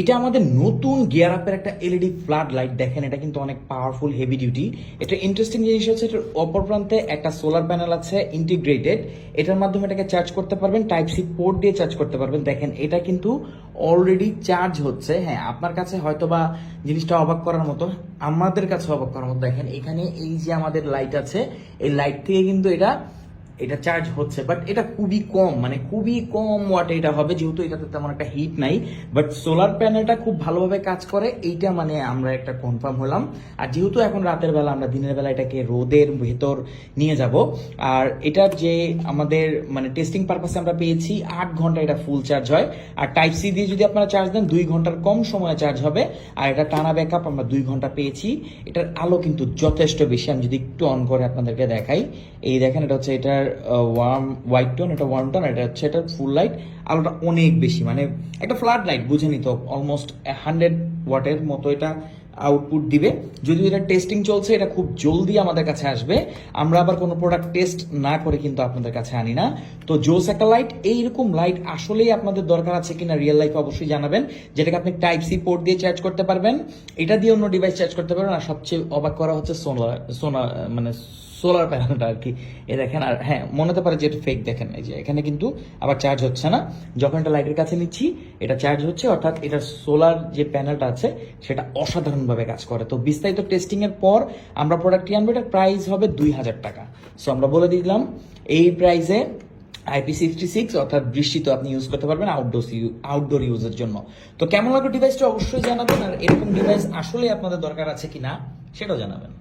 এটা আমাদের নতুন গিয়ার আপের একটা এলইডি ফ্লাড লাইট দেখেন, এটা কিন্তু অনেক পাওয়ারফুল হেভি ডিউটি এটা ইন্টারেস্টিং জিনিস হচ্ছে, এটার অপর প্রান্তে একটা সোলার প্যানেল আছে ইন্টিগ্রেটেড এটার মাধ্যমে এটাকে চার্জ করতে পারবেন টাইপ সি পোর্ট দিয়ে চার্জ করতে পারবেন। দেখেন, এটা কিন্তু অলরেডি চার্জ হচ্ছে। হ্যাঁ আপনার কাছে হয়তো বা জিনিসটা অবাক করার মতো, আমাদের কাছে অবাক করার মতো। দেখেন, এখানে এই যে আমাদের লাইট আছে, এই লাইট থেকে কিন্তু এটা এটা চার্জ হচ্ছে বাট এটা খুবই কম মানে খুবই কম ওয়াট এটা হবে, যেহেতু এটাতে তেমন একটা হিট নাই বাট সোলার প্যানেলটা খুব ভালোভাবে কাজ করে, এইটা মানে আমরা একটা কনফার্ম হলাম, আর যেহেতু এখন রাতের বেলা, আমরা দিনের বেলা এটাকে রোদের ভেতর নিয়ে যাব, আর এটার যে আমাদের মানে টেস্টিং পারপাসে আমরা পেয়েছি, আট ঘণ্টা এটা ফুল চার্জ হয়, আর টাইপ সি দিয়ে যদি আপনারা চার্জ দেন, দুই ঘণ্টার কম সময়ে চার্জ হবে, আর এটা টানা ব্যাকআপ আমরা দুই ঘণ্টা পেয়েছি, এটার আলো কিন্তু যথেষ্ট বেশি, আমি যদি একটু অন করে আপনাদেরকে দেখাই, এই দেখেন এটা হচ্ছে, এটার ওয়ার্ম হোয়াইট টোন এটা ওয়ার্ম টোন এটা হচ্ছে এটার ফুল লাইট আলোটা অনেক বেশি মানে একটা ফ্ল্যাট লাইট বুঝেনি তো অলমোস্ট হান্ড্রেড ওয়াটের মতো এটা আউটপুট দিবে। যদি এটা টেস্টিং চলছে, এটা খুব জলদি আমাদের কাছে আসবে, আমরা আবার কোনো প্রোডাক্ট টেস্ট না করে কিন্তু আপনাদের কাছে আনি না। তো জোস একটা লাইট এইরকম লাইট আসলেই আপনাদের দরকার আছে কিনা রিয়েল লাইফে অবশ্যই জানাবেন, যেটাকে আপনি টাইপ সি পোর্ট দিয়ে চার্জ করতে পারবেন। এটা দিয়ে অন্য ডিভাইস চার্জ করতে পারবেন, আর সবচেয়ে অবাক করা হচ্ছে সোলার সোনা মানে সোলার প্যানেলটা আর কি এ দেখেন, আর হ্যাঁ মনে হতে পারে যে এটা ফেক দেখেন, এই যে এখানে কিন্তু আবার চার্জ হচ্ছে না। যখন এটা লাইটের কাছে নিচ্ছি, এটা চার্জ হচ্ছে, অর্থাৎ এটা সোলার যে প্যানেলটা আছে, সেটা অসাধারণভাবে কাজ করে। তো বিস্তারিত টেস্টিং এর পর আমরা প্রোডাক্টটি আনব, এটার প্রাইস হবে দুই হাজার টাকা। সো আমরা বলে দিলাম, এই প্রাইসে আইপি সিক্সটি সিক্স অর্থাৎ বৃষ্টিতে আপনি ইউজ করতে পারবেন আউটডোর আউটডোর ইউজের জন্য। তো কেমন লাগল ডিভাইসটা অবশ্যই জানাবেন, আর এরকম ডিভাইস আসলে আপনাদের দরকার আছে কি না সেটাও জানাবেন।